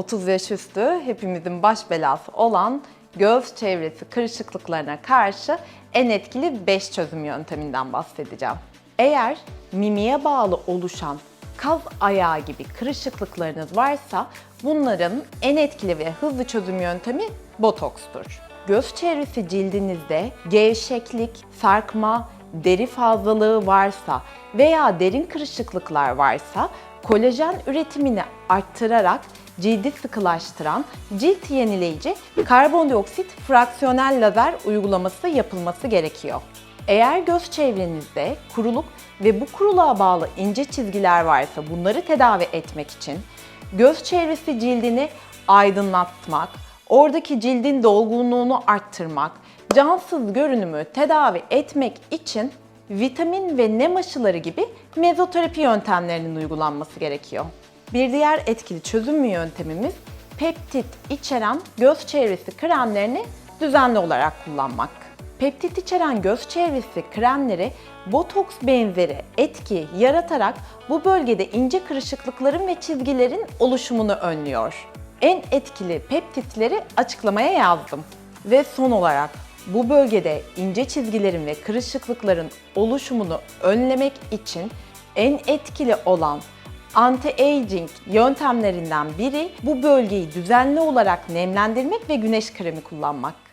30 yaş üstü hepimizin baş belası olan göz çevresi kırışıklıklarına karşı en etkili 5 çözüm yönteminden bahsedeceğim. Eğer mimiye bağlı oluşan kaz ayağı gibi kırışıklıklarınız varsa bunların en etkili ve hızlı çözüm yöntemi botokstur. Göz çevresi cildinizde gevşeklik, sarkma, deri fazlalığı varsa veya derin kırışıklıklar varsa kolajen üretimini arttırarak cildi sıkılaştıran cilt yenileyici karbondioksit fraksiyonel lazer uygulaması yapılması gerekiyor. Eğer göz çevrenizde kuruluk ve bu kuruluğa bağlı ince çizgiler varsa bunları tedavi etmek için göz çevresi cildini aydınlatmak, oradaki cildin dolgunluğunu arttırmak, cansız görünümü tedavi etmek için vitamin ve nem aşıları gibi mezoterapi yöntemlerinin uygulanması gerekiyor. Bir diğer etkili çözüm yöntemimiz peptit içeren göz çevresi kremlerini düzenli olarak kullanmak. Peptit içeren göz çevresi kremleri botoks benzeri etki yaratarak bu bölgede ince kırışıklıkların ve çizgilerin oluşumunu önlüyor. En etkili peptitleri açıklamaya yazdım. Ve son olarak bu bölgede ince çizgilerin ve kırışıklıkların oluşumunu önlemek için en etkili olan anti-aging yöntemlerinden biri bu bölgeyi düzenli olarak nemlendirmek ve güneş kremi kullanmak.